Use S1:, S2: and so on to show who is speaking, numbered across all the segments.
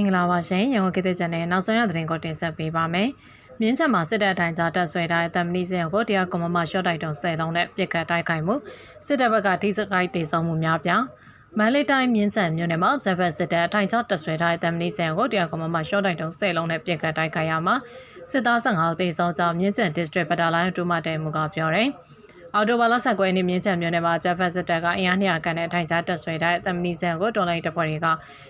S1: င်္ဂလာပါရှင်ရန်ကုန်ခေတ်သစ်ချန်နယ်နောက်ဆုံးရသတင်းကိုတင်ဆက်ပေးပါမယ်။မြင်းချက်မှာစစ်တပ်အထိုင်ကြားတက်ဆွဲထားတဲ့တမနီစင်ကိုတရားကွန်မမရှော့တိုက်တုံ10လုံးနဲ့ပြစ်ခတ်တိုက်ခိုက်မှုစစ်တပ်ဘက်ကထိစကိုက်တေဆုံးမှုများပြားမန္တလေးတိုင်းမြင်းချက်မြို့နယ်မှာဂျပန်စစ်တပ်အထိုင်ကြားတက်ဆွဲထားတဲ့တမနီစင်ကိုတရားကွန်မမရှော့တိုက်တုံ10လုံးနဲ့ပြစ်ခတ်တိုက်ခိုက်ရမှာစစ်သား15ဦးတေဆုံးကြောင်းမြင်းချက် district ပတာလိုင်းတူမတဲမှုကပြောတယ်။ အော်တိုဘာလဆက်ကွဲနေမြင်းချံမြို့နယ်မှာဂျပန်စစ်တပ်ကအင်အား200ခန့်နဲ့အထိုင်ကြားတက်ဆွဲထားတဲ့တမနီဆန်ကိုတော်လိုင်းတပ်ဖွဲ့တွေက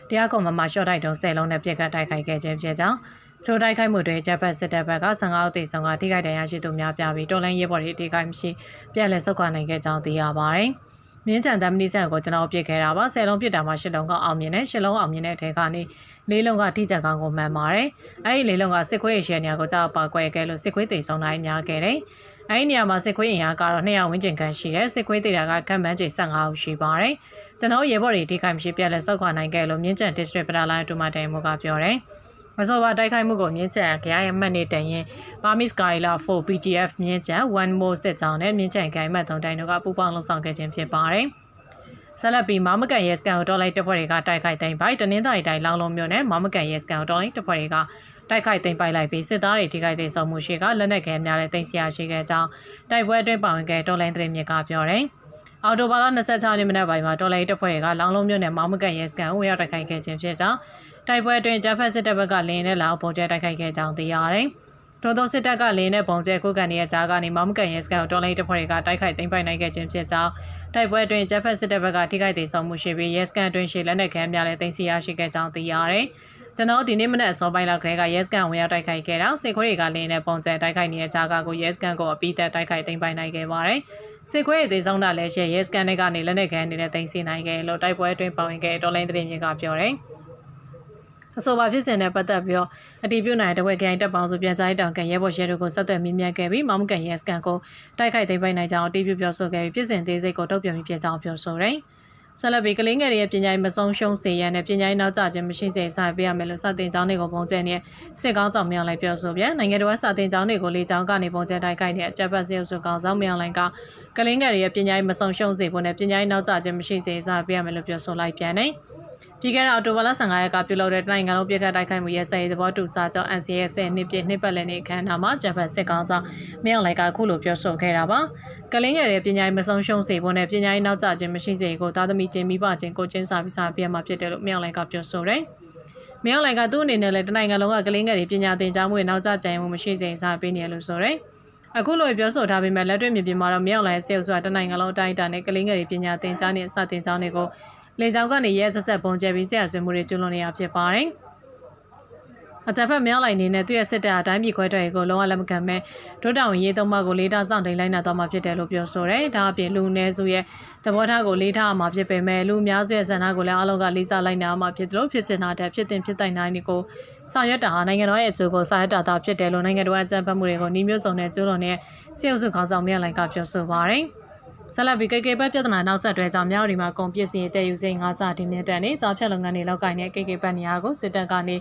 S1: တရားကွန်မမှာရှော့တိုက်တုံး10လုံးနဲ့ပြစ်ခတ်တိုက်ခိုက်ခဲ့ခြင်းဖြစ်ကြောင်းထိုတိုက်ခိုက်မှုတွေဂျပန်စစ်တပ်ဘက်က15ဦးသေဆုံးကထိခိုက်ဒဏ်ရာရှိသူများပြပြီးတော်လိုင်းရဲဘော်တွေထိခိုက်မရှိပြက်လက်ဆုတ်ခွာနိုင်ခဲ့ကြောင်းသိရပါတယ်။မြင်းချံတမနီဆန်ကိုကျွန်တော်ပြစ်ခဲ့တာပါ10လုံးပြစ်တာမှာ10လုံးကအောင်မြင်တယ်10လုံးအောင်မြင်တဲ့ထဲကနေလေးလုံးကထိကြကောင်းကိုမှန်ပါတယ်။အဲဒီလေးလုံးကစစ်ခွေးရဲ့နေရာကိုကြောက်ပါကွဲခဲ့လို့စစ်ခွေးသေဆုံးနိုင်များခဲ့တယ်။ အဲဒီနေရာမှာစစ်ခွေးရင်အားကတော့200ဝန်းကျင်ခန့်ရှိတယ်စစ်ခွေးသေးတာကကမ်ပန်းကျိ15ဦးရှိပါတယ်ကျွန်တော်ရေဘော်တွေထိခိုက်မရှိပြက်လက်စောက်ခွာနိုင်ခဲ့လို့မြင်းကျန် district ပဒါလိုင်းတူမတိုင်မှုကပြောတယ်မစောပါတိုက်ခိုက်မှုကိုမြင်းကျန်ကြရဲ့မှတ်နေတန်ရင် Burmese Skyla 4 PGF မြင်းကျန် One More စစ်ကြောင်းနဲ့မြင်းကျန်ကြိုင်မှတ်သုံးတိုင်တို့ကပူးပေါင်းလှုပ်ဆောင်ခဲ့ခြင်းဖြစ်ပါတယ်ဆက်လက်ပြီးမမကန်ရဲစကန်ကိုတော်လိုက်တပ်ဖွဲ့တွေကတိုက်ခိုက်သိမ်းပိုက်တနင်္သာရီတိုင်းလောင်လုံးမြို့နယ်မမကန်ရဲစကန်ကိုတော်လိုက်တပ်ဖွဲ့တွေက တိုက်ခိုက်သိမ်းပိုက်လိုက်ပြီးစစ်သားတွေထိခိုက်သေးဆုံးမှုရှိကလက်နက်ခဲများနဲ့တင်စီရရှိခဲ့ကြောင်းတိုက်ပွဲအတွင်းပါဝင်ခဲ့တော်လိုင်းသတင်းမြစ်ကပြောတယ်။အော်တိုဘာလ26ရက်နေ့မနက်ပိုင်းမှာတော်လိုင်းတပ်ဖွဲ့တွေကလောင်လုံးမြို့နယ်မမကန်ရဲစကန်ကိုရောက်တိုက်ခိုက်ခဲ့ခြင်းဖြစ်ကြောင်းတိုက်ပွဲအတွင်းဂျဖက်စစ်တပ်ဘက်ကလင်းနဲ့လောက်ပုံကျဲတိုက်ခိုက်ခဲ့ကြောင်းသိရတယ်။တော်တော်စစ်တပ်ကလင်းနဲ့ပုံကျဲကုတ်ကန်ရဲ့ကြားကနေမမကန်ရဲစကန်ကိုတော်လိုင်းတပ်ဖွဲ့တွေကတိုက်ခိုက်သိမ်းပိုက်နိုင်ခဲ့ခြင်းဖြစ်ကြောင်းတိုက်ပွဲအတွင်းဂျဖက်စစ်တပ်ဘက်ကထိခိုက်သေးဆုံးမှုရှိပြီးရဲစကန်အတွင်းရှိလက်နက်ခဲများလည်းတင်စီရရှိခဲ့ကြောင်းသိရတယ်။ ကျွန်တော်ဒီနေ့မနက်အစောပိုင်းလောက်ကလေးကရဲစကန်ဝင်ရောက်တိုက်ခိုက်ခဲ့တာစစ်ခွေးတွေကလင်းနဲ့ပုံကျဲတိုက်ခိုက်နေတဲ့ကြားကကိုရဲစကန်ကိုအပိသက်တိုက်ခိုက်သိမ်းပိုက်နိုင်ခဲ့ပါတယ်။စစ်ခွေးရဲ့သေးဆုံးတာလည်းရှယ်ရဲစကန်တွေကနေလက်နက်ခဲအနေနဲ့တင်စီနိုင်ခဲ့လို့တိုက်ပွဲအတွင်းပါဝင်ခဲ့တော်လိုင်းသတင်းမြစ်ကပြောတယ်။အဆိုပါဖြစ်စဉ်နဲ့ပတ်သက်ပြီးတော့အတီးပြုတ်နိုင်တဲ့ဝက်ကိုင်တပ်ပေါင်းစုပြန်ကြားရေးတောင်ကန်ရဲဘော်ရဲတို့ကိုဆက်သွယ်မိမြတ်ခဲ့ပြီးမောင်မကန်ရဲစကန်ကိုတိုက်ခိုက်သိမ်းပိုက်နိုင်ကြောင်းအတီးပြုတ်ပြောဆိုခဲ့ပြီးဖြစ်စဉ်သေးစိတ်ကိုတုံ့ပြန်ပြီးဖြစ်ကြောင်းပြောဆိုတယ်။ ဆက်လက်ပြီးကလေးငယ်တွေရဲ့ပညာရေးမဆုံးရှုံးစေရန်နဲ့ပညာရေးနောက်ကျခြင်းမရှိစေဆိုင်ပေးရမယ်လို့စတင်ကြောင်းတွေကိုပုံကျဲနေစစ်ကောင်းဆောင်မြောင်လိုက်ပြောဆိုပြန်နိုင်ငံတော်စတင်ကြောင်းတွေကိုလေကြောင်းကနေပုံကျဲတိုက်ခိုက်တဲ့အကြပ်ပတ်စေအုပ်စုကောင်းဆောင်မြောင်လိုက်ကကလေးငယ်တွေရဲ့ပညာရေးမဆုံးရှုံးစေဖို့နဲ့ပညာရေးနောက်ကျခြင်းမရှိစေဆိုင်ပေးရမယ်လို့ပြောဆိုလိုက်ပြန်တယ်။ပြည်ခဲ့တဲ့အော်တိုဘာလ15ရက်ကပြုလုပ်တဲ့နိုင်ငံလုံးပြည်ခတ်တိုက်ခိုက်မှုရဲ့ဆက်ရေးသဘောတူစာချုပ် NCA ရဲ့နှစ်ပြည့်နှစ်ပတ်လည်နေ့အခမ်းအနားမှာဂျပန်စစ်ကောင်ဆောင်မြောက်လိုက်ကအခုလိုပြောဆိုခဲ့တာပါ ကလင်းငယ်ရဲ့ပညာရေးမဆုံးရှုံးစေဖို့နဲ့ပညာရေးနောက်ကျခြင်းမရှိစေကိုသားသမီးချင်းမိဘချင်းကိုချင်းစာပြီးစာပြမှာဖြစ်တယ်လို့မြောက်လိုက်ကပြောဆိုတယ်မြောက်လိုက်ကသူ့အနေနဲ့လည်းတနိုင်ငံလုံးကကလင်းငယ်တွေပညာသင်ကြားမှုရဲ့နောက်ကျကြံမှုမရှိစေစာပေးနေရလို့ဆိုတယ်အခုလိုပြောဆိုထားပေမဲ့လက်တွေ့မြေပြင်မှာတော့မြောက်လိုင်းဆေးဥစွာတနိုင်ငံလုံးအတိုင်းအတာနဲ့ကလင်းငယ်တွေပညာသင်ကြားနေအစတင်ကြောင်းတွေကိုလေကြောင်းကနေရဲဆက်ဆက်ပုံကျဲပြီးဆရာဆွေးမှုတွေကျူးလွန်နေရဖြစ်ပါတယ်။ အကြက်ဖက်မြောက်လိုက်နေတဲ့သူ့ရဲ့စစ်တပ်အတိုင်းပြည်ခွဲထွက်ရေးကိုလုံးဝလက်မခံမဲ့ဒုတောင်ရေးသုံးပါးကိုလေးထားစောင့်တိန်လိုက်နာတော့မှဖြစ်တယ်လို့ပြောဆိုတယ်။ဒါအပြင်လူနည်းစုရဲ့သဘောထားကိုလေးထားအမှာဖြစ်ပေမဲ့လူအများစုရဲ့ဆန္ဒကိုလည်းအလုံးကလေးစားလိုက်နာအမှာဖြစ်တယ်လို့ဖြစ်ချင်တာတဲ့ဖြစ်တင်ဖြစ်တိုင်နိုင်ကိုဆောင်ရွက်တာဟာနိုင်ငံတော်ရဲ့အကျိုးကိုဆောင်ရွက်တာသာဖြစ်တယ်လို့နိုင်ငံတော်အကြံဖတ်မှုတွေကိုနှီးမျိုးစုံနဲ့ကျူးလွန်တဲ့စေအုပ်စုခေါင်းဆောင်မြတ်လိုင်ကပြောဆိုပါတယ်။ ဆက်လက်ပြီးကေကေဘက်ပြဿနာနောက်ဆက်တွဲကြောင့်မြောက်ဒီမှာကုန်ပစ္စည်းတည်ယူစိတ်ငါးစာဒီမြင့်တက်နေကြောင်ဖြတ်လုပ်ငန်းတွေလောက်ကိုင်းတဲ့ကေကေဘက်နေရာကိုစစ်တပ်ကနေ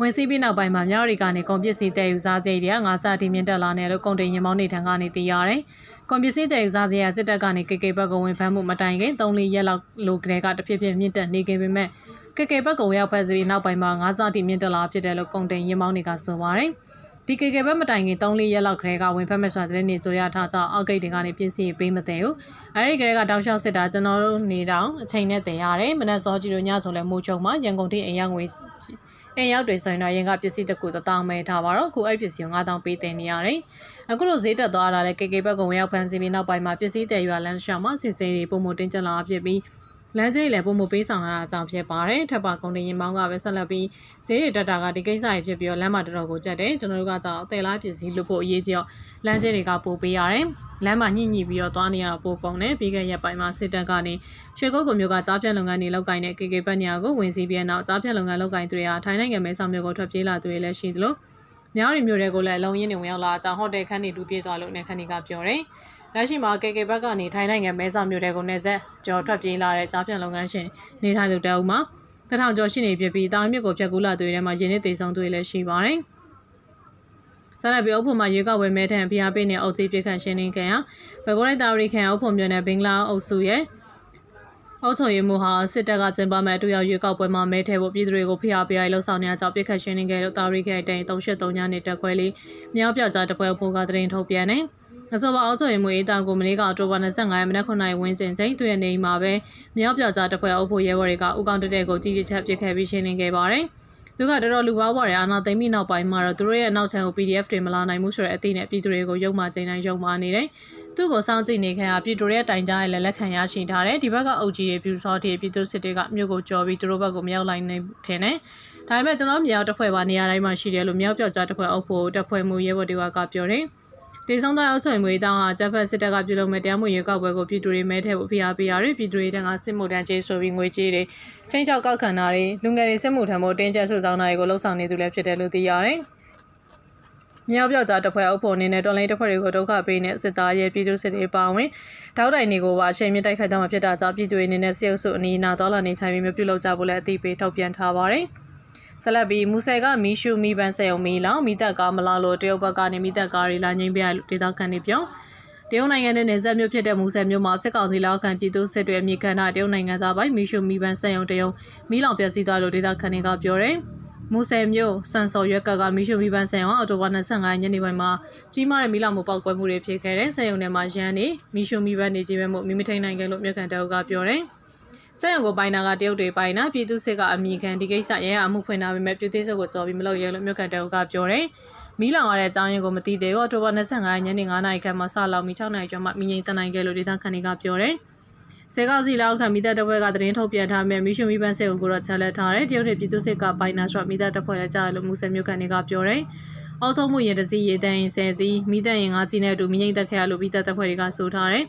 S1: ဝင်စီးပြီးနောက်ပိုင်းမှာမြောက်ဒီကနေကုန်ပစ္စည်းတည်ယူစားစိတ်တွေကငါးစာဒီမြင့်တက်လာနေလို့ကုန်တင်ရင်မောင်းနေထံကနေသိရတယ်။ကွန်ပစ္စည်းတည်ယူစားစရာစစ်တပ်ကနေကေကေဘက်ကိုဝင်ဖမ်းမှုမတိုင်ခင်3လရက်လောက်လိုကလေးကတဖြည်းဖြည်းမြင့်တက်နေခဲ့ပေမဲ့ကေကေဘက်ကိုရောက်ဖက်စီနောက်ပိုင်းမှာငါးစာဒီမြင့်တက်လာဖြစ်တယ်လို့ကုန်တင်ရင်မောင်းတွေကဆိုပါတယ်။ ဒီကေကေဘက်မတိုင်ခင်3-4ရက်လောက်ခရဲကဝင်ဖက်မဲ့ဆိုတာတဲ့နေကြရထားကြောင်းအောက်ကိတ်တွေကနေပြည့်စည်ပေးမသိဘူးအဲဒီကလေးကတောက်လျှောက်စစ်တာကျွန်တော်တို့နေတောင်အချိန်နဲ့တင်ရတယ်မနက်စောကြီးတို့ညဆိုလဲမိုးချုံမှာရန်ကုန်ထိအိမ်ရောက်ငွေအိမ်ရောက်တွေဆိုရင်တော့ရင်ကပစ္စည်းတစ်ခုတောင်းမဲထားပါတော့အခုအဲ့ပစ္စည်းကို9000ပေးတင်နေရတယ်အခုလိုဈေးတက်သွားတာလဲကေကေဘက်ကဝင်ရောက်ဖန်စီပြီးနောက်ပိုင်းမှာပစ္စည်းတည်ရွာလမ်းရှောင်းမှာစစ်ဆေးတွေပုံမတင်ကြလာဖြစ်ပြီး လမ်းကြီးလည်းပုံမပေးဆောင်ရတာအကြောင်းဖြစ်ပါတယ်ထပ်ပါကုန်တင်ရင်မောင်းကပဲဆက်လက်ပြီးဈေးတွေတက်တာကဒီကိစ္စကြီးဖြစ်ပြီးတော့လမ်းမှာတော်တော်ကိုကြက်တယ်ကျွန်တော်တို့ကကြောင့်အသေးလားပစ္စည်းလို့ဖို့အရေးကြီးတော့လမ်းကြီးတွေကပို့ပေးရတယ်လမ်းမှာညှိညှိပြီးတော့သွားနေရတော့ပိုကုန်တယ်ပြီးခဲ့ရက်ပိုင်းမှာစစ်တပ်ကနေရွှေကုတ်ကုမျိုးကကြားဖြတ်လုပ်ငန်းတွေလုပ်ကိုင်တဲ့ KK ပတ်နေရာကိုဝင်စီးပြီးနောက်ကြားဖြတ်လုပ်ငန်းလုပ်ကိုင်သူတွေကထိုင်းနိုင်ငံမဲဆောက်မြို့ကိုထွက်ပြေးလာသူတွေလည်းရှိသလို မြောက်ရီမျိုးတွေကိုလည်းအလုံးရင်းနေဝင်ရောက်လာကြောင်းဟိုတယ်ခန်းတွေတူပြေးသွားလို့နေခန်းတွေကပြောတယ်လက်ရှိမှာ KK ဘက်ကနေထိုင်းနိုင်ငံမဲဆောက်မြို့တဲကိုနေဆက်ကျော်ထွက်ပြေးလာတဲ့ကြားပြန်လုပ်ငန်းရှင်နေထိုင်သူတအုပ်မှာတထောင်ကျော်ရှိနေပြပြီးတာမြစ်ကိုဖြတ်ကူးလာသူတွေထဲမှာရင်းနှီးသေးဆုံးသူတွေလည်းရှိပါတယ်။ဆက်လက်ပြီးအုပ်ဖို့မှာရွေးကောက်ဝယ်မဲထံဖျားပေးနေအုပ်ကြီးပြခန့်ရှင်းလင်းခံရဗကိုရိုက်တာရီခံအုပ်ဖို့မြို့နယ်ဘင်္ဂလားအုပ်စုရဲ့ အောက်ချုံရေးမှုဟာစစ်တပ်ကကျင်းပမဲ့အတူရောက်ရွေးကောက်ပွဲမှာမဲထဲဖို့ပြည်သူတွေကိုဖိအားပေးရလှုပ်ဆောင်နေကြကြောင်းပြစ်ခတ်ရှင်းနေခဲ့လို့တာရီခဲတိုင်383ညနေတက်ခွဲလေးမြောက်ပြောက်ကြားတပွဲဖို့ကတရင်ထုတ်ပြန်နေအဆိုပါအောက်ချုံရေးမှုအေးတာကိုမနေ့ကအောက်တိုဘာ25ရက်မနက်9နာရီဝန်းကျင်ချိန်သူ့ရဲ့နေအိမ်မှာပဲမြောက်ပြောက်ကြားတပွဲအုပ်ဖို့ရဲဘော်တွေကဥကောင်တက်တဲ့ကိုကြီးကြီးချက်ပြစ်ခတ်ပြီးရှင်းလင်းခဲ့ပါတယ်သူကတော်တော်လူပါဝါရအာနာသိမ့်ပြီးနောက်ပိုင်းမှာတော့သူတို့ရဲ့နောက်ချန်ကို PDF တွေမလာနိုင်ဘူးဆိုတဲ့အသိနဲ့ပြည်သူတွေကိုရုံမှချိန်တိုင်းရုံမှနေတယ်။ သူ့ကိုစောင့်ကြည့်နေခဲ့တာပြည်သူတွေရဲ့တိုင်ကြားရဲ့လက်လက်ခံရရှိထားတယ်။ဒီဘက်ကအုပ်ကြီးတွေပြူစောတီပြည်သူစစ်တွေကမြို့ကိုကြော်ပြီးသူတို့ဘက်ကိုမရောက်နိုင်နေထင်တယ်။ဒါပေမဲ့ကျွန်တော်မြောက်တစ်ဖွဲ့ပါနေရာတိုင်းမှာရှိတယ်လို့မြောက်ပြောက်ကြားတစ်ဖွဲ့အုပ်ဖို့တစ်ဖွဲ့မှုရဲဘော်တွေကပြောတယ်။ဒေဆောင်သားအုပ်ချုပ်မွေတောင်းဟာဂျပန်စစ်တပ်ကပြုလုပ်မဲ့တရားမှုရေကောက်ပွဲကိုပြည်သူတွေမဲထဲဖို့ဖိအားပေးရတယ်ပြည်သူတွေတန်းကစစ်မှုထမ်းကျေးဆိုပြီးငွေကြေးတွေချင်းချောက်ကောက်ခံတာတွေလူငယ်တွေစစ်မှုထမ်းဖို့တင်းကျပ်ဆုဆောင်တာတွေကိုလှုံ့ဆော်နေသူလည်းဖြစ်တယ်လို့သိရတယ်။ မြောက်ပြောက်ကြားတစ်ဖွဲ့အုပ်ဖို့အနေနဲ့တော်လိုင်းတစ်ဖွဲ့တွေကိုဒုက္ခပေးနေစစ်သားရဲ့ပြည်သူစစ်တွေပါဝင်တောက်တိုင်တွေကိုပါအချိန်မြင့်တိုက်ခိုက်ကြမှာဖြစ်တာကြောင့်ပြည်သူတွေအနေနဲ့စစ်အုပ်စုအနီးအနားတော်လာနေထိုင်ပြီးမပြုလုပ်ကြဖို့လည်းအသိပေးထုတ်ပြန်ထားပါတယ်။ဆက်လက်ပြီးမူဆယ်ကမီရှူမီပန်းဆယ်ုံမီလောင်မီသက်ကားမလာလို့တရုတ်ဘက်ကနေမီသက်ကားတွေလာငိမ့်ပြလို့ဒေသခံတွေပြောတရုတ်နိုင်ငံနဲ့နေဆက်မြို့ဖြစ်တဲ့မူဆယ်မြို့မှာစစ်ကောင်စီလောက်ခံပြည်သူစစ်တွေအမိခံတာတရုတ်နိုင်ငံသားပိုင်းမီရှူမီပန်းဆယ်ုံတရုတ်မီလောင်ပြည့်စည်သွားလို့ဒေသခံတွေကပြောတယ် မူဆယ်မြို့စံစော်ရွက်ကကမီရှူမီပန်းဆယ်ုံအော်တိုဘာ25ညနေပိုင်းမှာကြီးမားတဲ့မီလောင်မှုပောက်ကွဲမှုတွေဖြစ်ခဲ့တဲ့ဆယ်ုံထဲမှာရန်နေမီရှူမီပန်းနေကြီးပဲမှုမိမထိန်နိုင်ခဲ့လို့မြို့ခံတအုပ်ကပြောတယ်စက်ရုံကိုပိုင်နာကတရုတ်တွေပိုင်နာပြည်သူစစ်ကအမိခံဒီကိစ္စရဲအမှုဖွင့်တာပေမဲ့ပြည်သူစစ်ကိုကြော်ပြီးမလုပ်ရဲလို့မြို့ခံတအုပ်ကပြောတယ်မီးလောင်ရတဲ့အကြောင်းရင်းကိုမသိသေးဘူးအော်တိုဘာ25ညနေ9နာရီခန့်မှာစလောင်ပြီး6နာရီကျော်မှမီးငိမ့်တနိုင်ခဲ့လို့ဒေသခံတွေကပြောတယ် စေကောက်စီလောက်ခံမိသက်တပွဲကသတင်းထုတ်ပြန်ထားမြဲမီရှုမီပန်းစေုံကိုတော့ချက်လက်ထားတယ်တရုတ်တွေပြည်သူစစ်ကပိုင်နာဆိုမိသက်တပွဲလည်းကြားရလို့မူဆယ်မြို့ကန်တွေကပြောတယ်အောက်ဆုံးမှုရင်တစည်းရေတန်းရင်ဆယ်စီးမိသက်ရင်၅စီးနဲ့အတူမိငိမ့်တက်ခဲ့ရလို့မိသက်တပွဲတွေကဆိုထားတယ်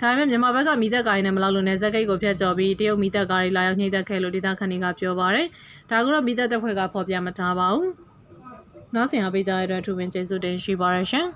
S1: ဒါပေမဲ့မြန်မာဘက်ကမိသက်ကားရင်းနဲ့မလောက်လို့နေဇက်ကိတ်ကိုဖျက်ကျော်ပြီးတရုတ်မိသက်ကားတွေလာရောက်ညှိတက်ခဲ့လို့ဒေသခံတွေကပြောပါတယ်ဒါကတော့မိသက်တပွဲကဖော်ပြမထားပါဘူးနောက်ဆင်အားပေးကြတဲ့အတွက်ထူပင်ကျေးဇူးတင်ရှိပါရရှင်